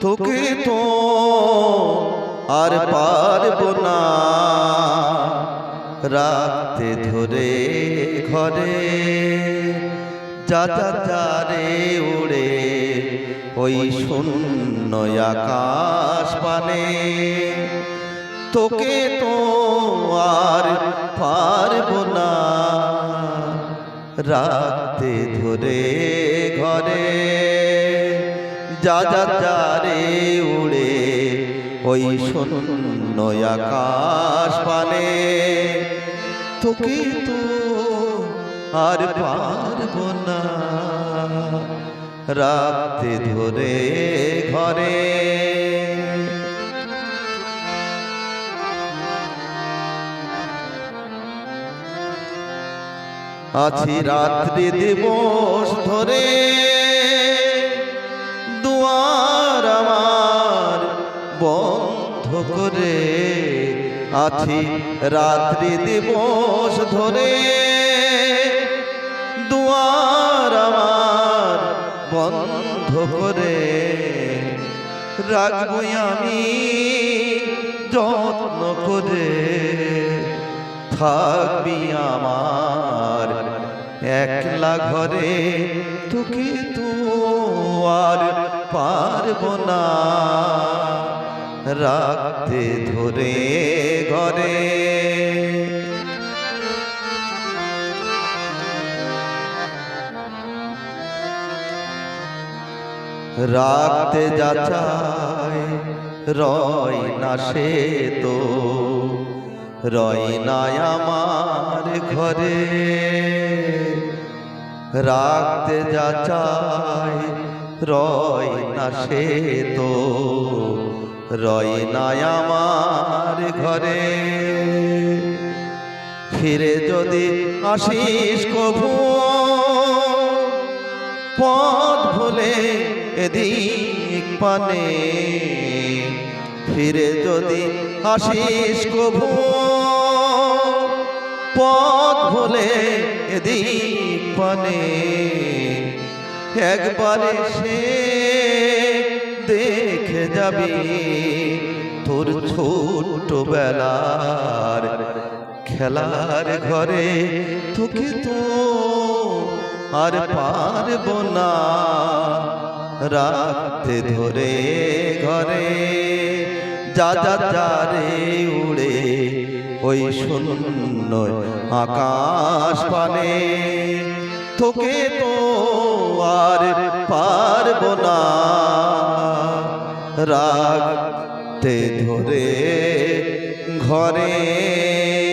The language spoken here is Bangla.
তোকে তো আর পারব না। রাখতে ধরে ঘরে যা যা যা রে উড়ে ওই শূন্য আকাশ পানে। তোকে তো আর পারব না। রাখতে ধরে ঘরে যা যা যা রে উড়ে ওই শূন্য আকাশ পানে। তোকে তো আর পারব না। রাখতে ধরে ঘরে। আছি রাত্রি দিবস ধরে। করে আছি রাত্রি দিবস ধরে দুয়ার আমার বন্ধ করে রাখব আমি যত্ন করে। থাকবি আমার একলা ঘরে তোকে তো আর পারব না। রাখতে ধরে ঘরে। রাখতে যাচাই রয় না সে তো। রয় না আমার ঘরে। রাখতে যাচাই রয় না সে তো। রয় না আমার ঘরে। ফিরে যদি আসিস কভু, পথ ভুলে এদিক পানে। ফিরে যদি আসিস কভু, পথ ভুলে এদিক পানে। একবারে সে যাবি তোর ছোট্ট বেলার খেলার ঘরে, তোকে তো আর পারব না রাখতে ধরে ঘরে। যা যা যা রে উড়ে ওই শূন্য আকাশ পানে, তোকে তো রাখতে ধরে ঘরে।